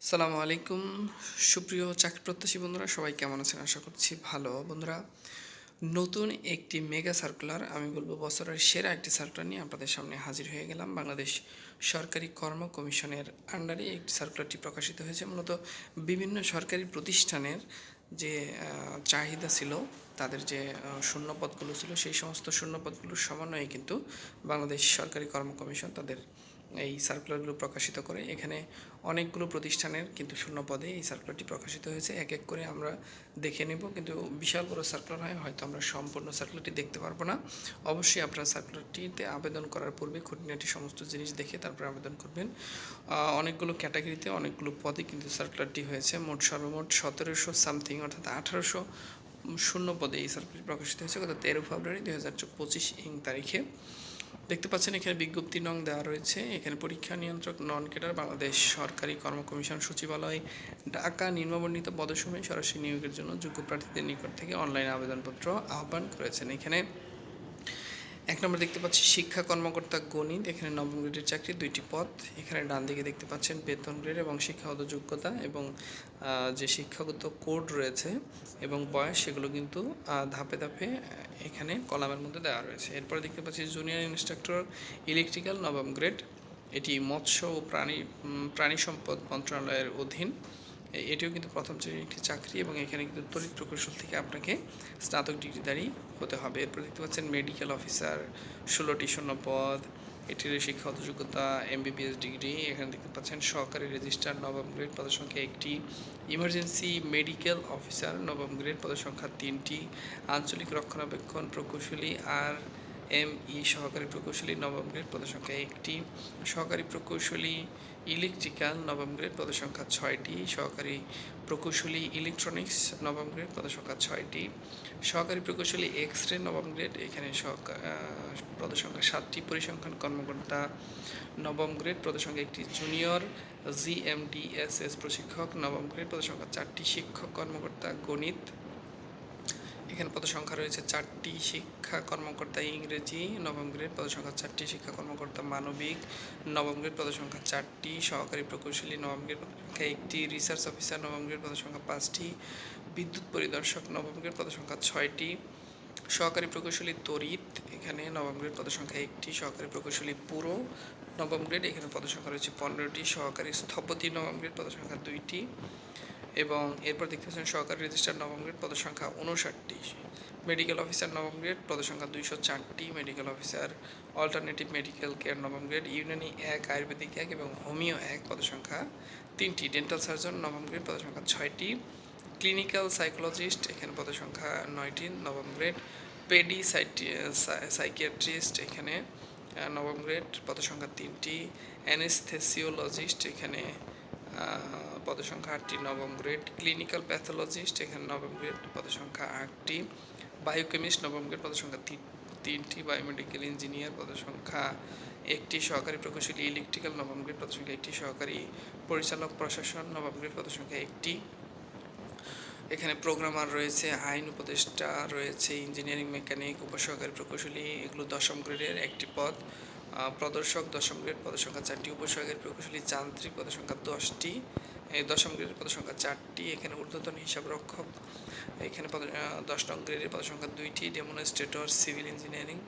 সালামু আলাইকুম। সুপ্রিয় চাকরি প্রত্যাশী বন্ধুরা, সবাই কেমন আছেন? আশা করছি ভালো। বন্ধুরা, নতুন একটি মেগা সার্কুলার আমি বলব বছরের সেরা একটি সার্কুলার নিয়ে আপনাদের সামনে হাজির হয়ে গেলাম। বাংলাদেশ সরকারি কর্ম কমিশনের আন্ডারে একটি সার্কুলারটি প্রকাশিত হয়েছে। মূলত বিভিন্ন সরকারি প্রতিষ্ঠানের যে চাহিদা ছিল, তাদের যে শূন্যপদগুলো ছিল, সেই সমস্ত শূন্যপদগুলোর সমন্বয়ে কিন্তু বাংলাদেশ সরকারি কর্ম কমিশন তাদের এই সার্কুলারগুলো প্রকাশিত করে। এখানে অনেকগুলো প্রতিষ্ঠানের কিন্তু শূন্য পদে এই সার্কুলারটি প্রকাশিত হয়েছে। এক এক করে আমরা দেখে নেব। কিন্তু বিশাল বড় সার্কুলার হয়, হয়তো আমরা সম্পূর্ণ সার্কুলারটি দেখতে পারব না। অবশ্যই আপনারা সার্কুলারটিতে আবেদন করার পূর্বে খুঁটিনাটি সমস্ত জিনিস দেখে তারপরে আবেদন করবেন। অনেকগুলো ক্যাটাগরিতে অনেকগুলো পদে কিন্তু সার্কুলারটি হয়েছে। মোট সর্বমোট সতেরোশো সামথিং অর্থাৎ আঠারোশো শূন্য পদে এই সার্কুলারটি প্রকাশিত হয়েছে গত তেরো ফেব্রুয়ারি দুই হাজার পঁচিশ ইং তারিখে। দেখতে পাচ্ছেন, এখানে বিজ্ঞপ্তি নং দেওয়া রয়েছে। এখানে পরীক্ষা নিয়ন্ত্রক নন কেটার বাংলাদেশ সরকারি কর্ম কমিশন সচিবালয়, ঢাকা নিম্নবর্ণিত পদসমূহে সরাসরি নিয়োগের জন্য যোগ্য প্রার্থীদের নিকট থেকে অনলাইন আবেদনপত্র আহ্বান করেছেন। এখানে এক নম্বর দেখতে পাচ্ছি শিক্ষা কর্মকর্তা গণিত, এখানে নবম গ্রেডের চাকরি, দুইটি পদ। এখানে ডান দিকে দেখতে পাচ্ছেন বেতন গ্রেড এবং শিক্ষাগত যোগ্যতা এবং যে শিক্ষাগত কোড রয়েছে এবং বয়স, সেগুলো কিন্তু ধাপে ধাপে এখানে কলামের মধ্যে দেওয়া রয়েছে। এরপরে দেখতে পাচ্ছি জুনিয়র ইনস্ট্রাক্টর, ইলেকট্রিক্যাল, নবম গ্রেড। এটি মৎস্য ও প্রাণী প্রাণী সম্পদ মন্ত্রণালয়ের অধীন। এটিও কিন্তু প্রথম শ্রেণির একটি চাকরি এবং এখানে কিন্তু তড়িৎ প্রকৌশল থেকে আপনাকে স্নাতক ডিগ্রিধারী হতে হবে। এরপর দেখতে পাচ্ছেন মেডিকেল অফিসার ষোলোটি শূন্য পদ এটির শিক্ষাগত যোগ্যতা এমবিবিএস ডিগ্রি এখানে দেখতে পাচ্ছেন সহকারী রেজিস্ট্রার নবম গ্রেড পদসংখ্যা একটি ইমার্জেন্সি মেডিকেল অফিসার নবম গ্রেড পদসংখ্যা তিনটি, আঞ্চলিক রক্ষণাবেক্ষণ প্রকৌশলী আর এম ই সহকারী প্রকৌশলী নবম গ্রেড পদসংখ্যা একটি, সহকারী প্রকৌশলী ইলেকট্রিক্যাল নবম গ্রেড পদসংখ্যা ছয়টি, সহকারী প্রকৌশলী ইলেকট্রনিক্স নবম গ্রেড পদসংখ্যা ছয়টি, সহকারী প্রকৌশলী এক্স রে নবম গ্রেড, এখানে পদসংখ্যা সাতটি, পরিসংখ্যান কর্মকর্তা নবম গ্রেড পদসংখ্যা একটি জুনিয়র জিএমডিএসএস প্রশিক্ষক নবম গ্রেড পদসংখ্যা চারটি শিক্ষক কর্মকর্তা গণিত এখানে পদসংখ্যা রয়েছে চারটি শিক্ষা কর্মকর্তা, ইংরেজি, নবম গ্রেড পদসংখ্যা চারটি শিক্ষা কর্মকর্তা, মানবিক, নবম গ্রেড পদসংখ্যা চারটি, সহকারী প্রকৌশলী, নবম গ্রেড পদসংখ্যা একটি, রিসার্চ অফিসার, নবম গ্রেড পদসংখ্যা পাঁচটি, বিদ্যুৎ পরিদর্শক, নবম গ্রেড পদসংখ্যা ছয়টি, সহকারী প্রকৌশলী তড়িৎ, এখানে নবম গ্রেড পদসংখ্যা একটি, সহকারী প্রকৌশলী পুরো, নবম গ্রেড, এখানে পদসংখ্যা রয়েছে পনেরোটি, সহকারী স্থপতি, নবম গ্রেড পদসংখ্যা দুইটি এবং এরপর দেখতে পাচ্ছেন সহকারী রেজিস্ট্রার নবম গ্রেড, পদসংখ্যা উনষাটটি মেডিকেল অফিসার নবম গ্রেড, পদসংখ্যা দুইশো চারটি। Medical officer alternative medical care নবম গ্রেড ইউনানি এক আয়ুর্বেদিক এক এবং হোমিও এক, পদসংখ্যা তিনটি। ডেন্টাল সার্জন নবম গ্রেড, পদসংখ্যা ছয়টি। ক্লিনিক্যাল সাইকোলজিস্ট এখানে পদসংখ্যা নয়টি। নবম গ্রেড পেডি সাইটি সাইকিয়াট্রিস্ট এখানে নবম গ্রেড, পদসংখ্যা তিনটি। অ্যানেস্থেসিওলজিস্ট এখানে পদসংখ্যা আটটি, নবম গ্রেড ক্লিনিক্যাল প্যাথোলজিস্ট, এখানে নবম গ্রেড পদসংখ্যা আটটি, বায়োকেমিস্ট, নবম গ্রেড পদসংখ্যা তিন তিনটি, বায়োমেডিক্যাল ইঞ্জিনিয়ার পদসংখ্যা একটি, সহকারী প্রকৌশলী ইলেকট্রিক্যাল, নবম গ্রেড পদসংখ্যা একটি, সহকারী পরিচালক প্রশাসন, নবম গ্রেড পদসংখ্যা একটি। এখানে প্রোগ্রামার রয়েছে, আইন উপদেষ্টা রয়েছে, ইঞ্জিনিয়ারিং মেকানিক, উপসহকারী প্রকৌশলী, এগুলো দশম গ্রেডের একটি পদ। প্রদর্শক দশম গ্রেড পদসংখ্যা চারটি, উপসহকারী প্রকৌশলী যান্ত্রিক পদসংখ্যা দশটি। এই দশম গ্রেডের পদসংখ্যা চারটি, এখানে ঊর্ধ্বতন হিসাব রক্ষক, এখানে পদ দশ নং গ্রেডের পদসংখ্যা দুইটি, ডেমনস্ট্রেটর, সিভিল ইঞ্জিনিয়ারিং।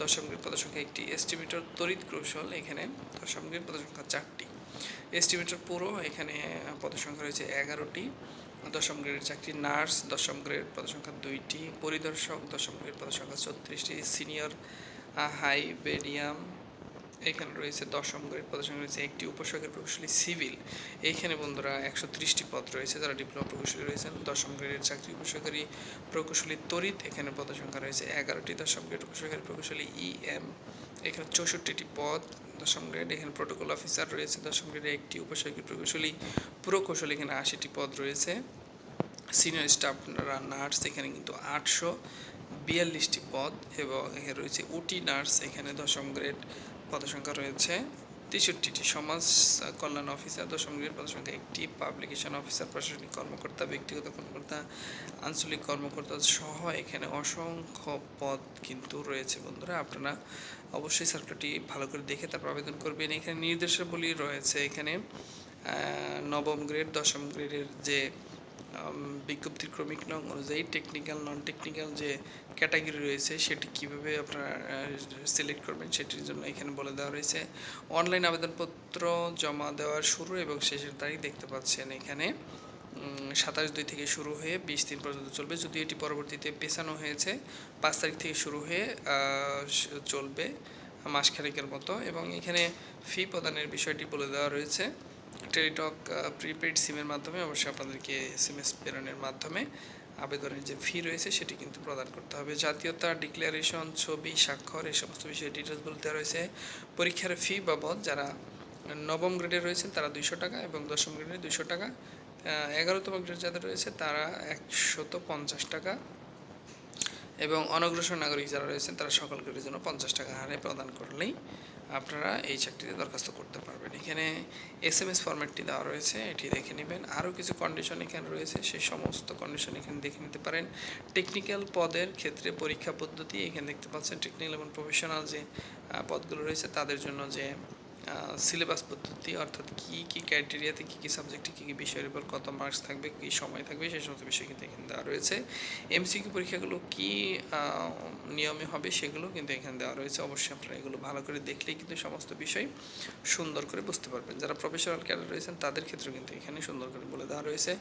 দশম গ্রেড পদসংখ্যা একটি এস্টিমেটর তড়িৎ কৌশল, এখানে দশম গ্রেড পদসংখ্যা চারটি। এস্টিমেটর পুরো, এখানে পদসংখ্যা রয়েছে এগারোটি। দশম গ্রেডের চাকরি নার্স, দশম গ্রেড পদসংখ্যা দুইটি। পরিদর্শক, দশম গ্রেড পদসংখ্যা ছত্রিশটি। সিনিয়র হাই হাইবেরিয়াম এখানে রয়েছে দশম গ্রেড পদসংখ্যা রয়েছে একটি উপসর্গের প্রকৌশলী সিভিল। এইখানে বন্ধুরা একশো ত্রিশটি পদ রয়েছে, যারা ডিপ্লোমা প্রকৌশলী রয়েছেন। দশম গ্রেডের চাকরি উপসর্গী প্রকৌশলী তড়িৎ এখানে পদসংখ্যা রয়েছে এগারোটি। দশম গ্রেড উপসর্গের প্রকৌশলী ইএম এখানে চৌষট্টিটি পদ। দশম গ্রেড এখানে প্রোটোকল অফিসার রয়েছে। দশম গ্রেডে একটি উপসর্গী প্রকৌশলী প্রকৌশলী। এখানে আশিটি পদ রয়েছে। Senior staff nurse. এখানে কিন্তু আটশো। বিয়াল্লিশটি পদ এবং এখানে রয়েছে ওটি নার্স, এখানে দশম গ্রেড পদসংখ্যা রয়েছে। তেষট্টিটি সমাজ কল্যাণ অফিসার, দশম গ্রেড পদসংখ্যা একটি পাবলিকেশন অফিসার, প্রশাসনিক কর্মকর্তা, ব্যক্তিগত কর্মকর্তা, আঞ্চলিক কর্মকর্তা সহ এখানে অসংখ্য পদ কিন্তু রয়েছে বন্ধুরা। আপনারা অবশ্যই সার্কুলারটি ভালো করে দেখে তারপর আবেদন করবেন। এখানে নির্দেশাবলী রয়েছে এখানে নবম গ্রেড, দশম গ্রেডের যে বিজ্ঞপ্তির ক্রমিক নং অনুযায়ী টেকনিক্যাল নন টেকনিক্যাল যে ক্যাটাগরি রয়েছে, সেটি কীভাবে আপনারা সিলেক্ট করবেন সেটির জন্য এখানে বলে দেওয়া রয়েছে। অনলাইন আবেদনপত্র জমা দেওয়ার শুরু এবং শেষের তারিখ দেখতে পাচ্ছেন এখানে। সাতাশ দুই থেকে শুরু হয়ে বিশ দিন পর্যন্ত চলবে। যদি এটি পরবর্তীতে পেছানো হয়েছে, পাঁচ তারিখ থেকে শুরু হয়ে চলবে মাসখানেকের মতো। এবং এখানে ফি প্রদানের বিষয়টি বলে দেওয়া রয়েছে। টেলিটক প্রিপেড সিমের মাধ্যমে অবশ্যই আপনাদেরকে এস এম এস প্রেরণের মাধ্যমে আবেদনের যে ফি রয়েছে সেটি কিন্তু প্রদান করতে হবে। জাতীয়তা ডিক্লারেশন ছবি, স্বাক্ষর, এই সমস্ত বিষয়ে ডিটেলস বলতে রয়েছে। পরীক্ষার ফি বাবদ যারা নবম গ্রেডে রয়েছেন তারা দুইশো টাকা এবং দশম গ্রেডে দুইশো টাকা। এগারোতম গ্রেড যাদের রয়েছে তারা একশত পঞ্চাশ টাকা। এবং অনগ্রসর নাগরিক যারা রয়েছেন, তারা সকল গ্রেডের জন্য পঞ্চাশ টাকা হারে প্রদান করলেই আপনারা এই চাকরিতে দরখাস্ত করতে পারবেন। এখানে এস এম এস ফরম্যাটটি দেওয়া রয়েছে, এটি দেখে নেবেন। আরও কিছু কন্ডিশন এখানে রয়েছে, সেই সমস্ত কন্ডিশন এখানে দেখে নিতে পারেন। টেকনিক্যাল পদের ক্ষেত্রে পরীক্ষা পদ্ধতি, এখানে দেখতে পাচ্ছেন টেকনিক্যাল এবং প্রফেশনাল যে পদগুলো রয়েছে, তাদের জন্য যে সিলেবাস পদ্ধতি অর্থাৎ কী কী ক্রাইটেরিয়াতে কী কী সাবজেক্টে কী কী বিষয়ের উপর কত মার্কস থাকবে, কী সময় থাকবে সেই সমস্ত বিষয় কিন্তু এখানে দেওয়া রয়েছে। এমসিকিউ পরীক্ষাগুলো কী নিয়মে হবে সেগুলো কিন্তু এখানে দেওয়া রয়েছে। অবশ্যই আপনারা এগুলো ভালো করে দেখলেই কিন্তু সমস্ত বিষয় সুন্দর করে বুঝতে পারবেন। যারা প্রফেশনাল ক্যাডার রয়েছেন, তাদের ক্ষেত্রে কিন্তু এখানে সুন্দর করে বলে দেওয়া রয়েছে।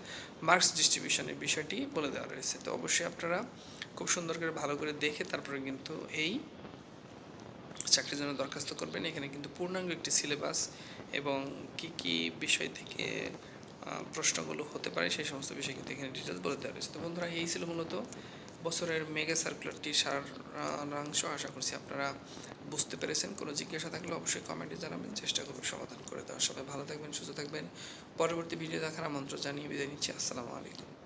মার্কস ডিস্ট্রিবিউশনের বিষয়টি বলে দেওয়া রয়েছে। তো অবশ্যই আপনারা খুব সুন্দর করে ভালো করে দেখে তারপরে কিন্তু এই চাকরির জন্য দরখাস্ত করবেন। এখানে কিন্তু পূর্ণাঙ্গ একটি সিলেবাস এবং কি কি বিষয় থেকে প্রশ্নগুলো হতে পারে সেই সমস্ত বিষয় কিন্তু এখানে ডিটেলস বলে দেওয়া রয়েছে। তো বন্ধুরা, এই ছিল মূলত বছরের মেগা সার্কুলারটি সারাংশ। আশা করছি আপনারা বুঝতে পেরেছেন। কোনো জিজ্ঞাসা থাকলে অবশ্যই কমেন্টে জানাবেন। চেষ্টা করব সমাধান করে দেওয়ার। সবাই ভালো থাকবেন, সুস্থ থাকবেন। পরবর্তী ভিডিও দেখার আমন্ত্রণ জানিয়ে বিদায় নিচ্ছি। আসসালামু আলাইকুম।